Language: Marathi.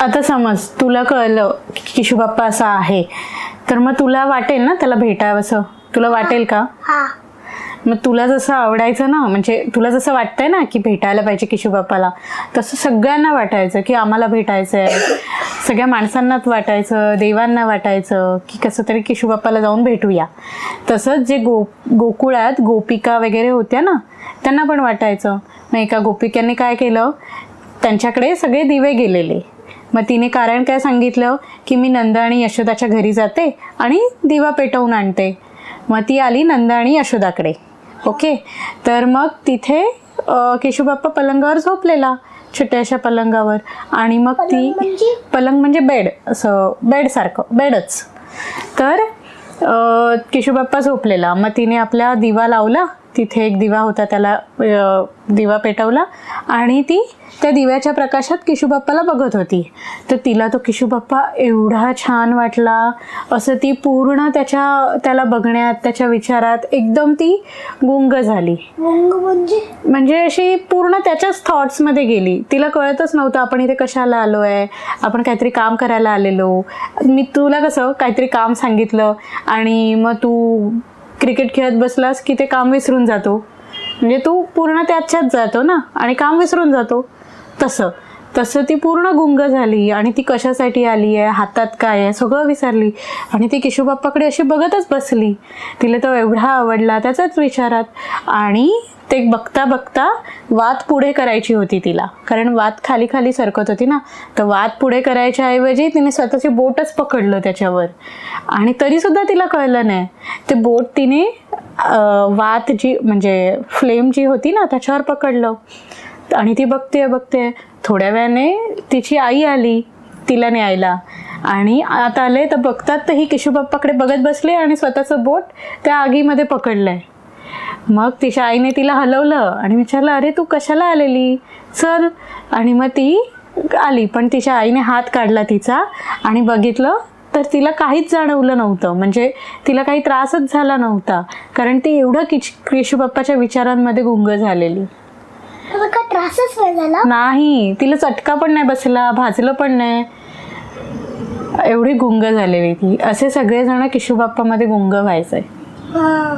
आता समज तुला कळलं की किशोबाप्पा असा आहे तर मग तुला वाटेल ना त्याला भेटावंसं तुला वाटेल का? हा. मग तुला जसं आवडायचं ना म्हणजे तुला जसं वाटतंय ना की भेटायला पाहिजे किशोबाप्पाला तसं सगळ्यांना वाटायचं की आम्हाला भेटायचं आहे सगळ्या माणसांनाच वाटायचं देवांना वाटायचं की कसं तरी किशोबाप्पाला जाऊन भेटूया. तसंच जे गो गोकुळात गोपिका वगैरे होत्या ना त्यांना पण वाटायचं. मग एका गोपिकांनी काय केलं? त्यांच्याकडे सगळे दिवे गेलेले. मग तिने कारण काय सांगितलं? की मी नंद आणि यशोदाच्या घरी जाते आणि दिवा पेटवून आणते. मग ती आली नंद आणि यशोदाकडे. ओके? तर मग तिथे अं, केशवबाप्पा पलंगावर झोपलेला छोट्याशा पलंगावर. आणि मग ती पलंग म्हणजे? म्हणजे बेड असं बेडसारखं बेडच. तर अं, केशवबाप्पा झोपलेला. मग तिने आपला दिवा लावला तिथे एक दिवा होता त्याला दिवा पेटवला आणि ती त्या दिव्याच्या प्रकाशात किशोबाप्पाला बघत होती. तर तिला तो किशोबाप्पा एवढा छान वाटला. असं ती पूर्ण त्याच्या त्याला बघण्यात त्याच्या विचारात एकदम ती गुंग झाली. म्हणजे? म्हणजे अशी पूर्ण त्याच्याच थॉट्समध्ये गेली. तिला कळतच नव्हतं आपण इथे कशाला आलो आहे आपण काहीतरी काम करायला आलेलो. मी तुला कसं काहीतरी काम सांगितलं आणि मग तू क्रिकेट खेळत बसलास की ते काम विसरून जातो. म्हणजे तू पूर्ण त्याच्यात जातो ना? आणि काम विसरून जातो. तसं. तसं ती पूर्ण गुंग झाली आणि ती कशासाठी आली आहे? हातात काय आहे? सगळं विसरली. आणि ती किशोबाप्पाकडे अशी बघतच बसली. तिला तो एवढा आवडला त्याचाच विचारात. आणि ते बघता बघता वात पुढे करायची होती तिला. कारण वात खाली खाली सरकत होती ना. तर वात पुढे करायच्या ऐवजी तिने स्वतःची बोटच पकडलं त्याच्यावर. आणि तरीसुद्धा तिला कळलं नाही. ते बोट तिने वात जी म्हणजे फ्लेम जी होती ना त्याच्यावर पकडलं. आणि ती बघते बघते. थोड्या वेळाने तिची आई आली तिला न्यायला. आणि आता आले तर बघतात तर ही किशोबाप्पाकडे बघत बसले आणि स्वतःचं बोट त्या आगीमध्ये पकडलंय. मग तिच्या आईने तिला हलवलं आणि विचारलं अरे तू कशाला आलेली? चल. आणि मग ती आली. पण तिच्या आईने हात काढला तिचा आणि बघितलं तर तिला काहीच जाणवलं नव्हतं. म्हणजे तिला काही त्रासच झाला नव्हता. कारण ती एवढं किश केशूबाप्पाच्या विचारांमध्ये गुंग झालेली. त्रासच नाही झाला. नाही तिला चटका पण नाही बसला भाजलं पण नाही. एवढी गुंग झालेली ती. असे सगळेजण किशोबाप्पामध्ये गुंग व्हायचंय. हा.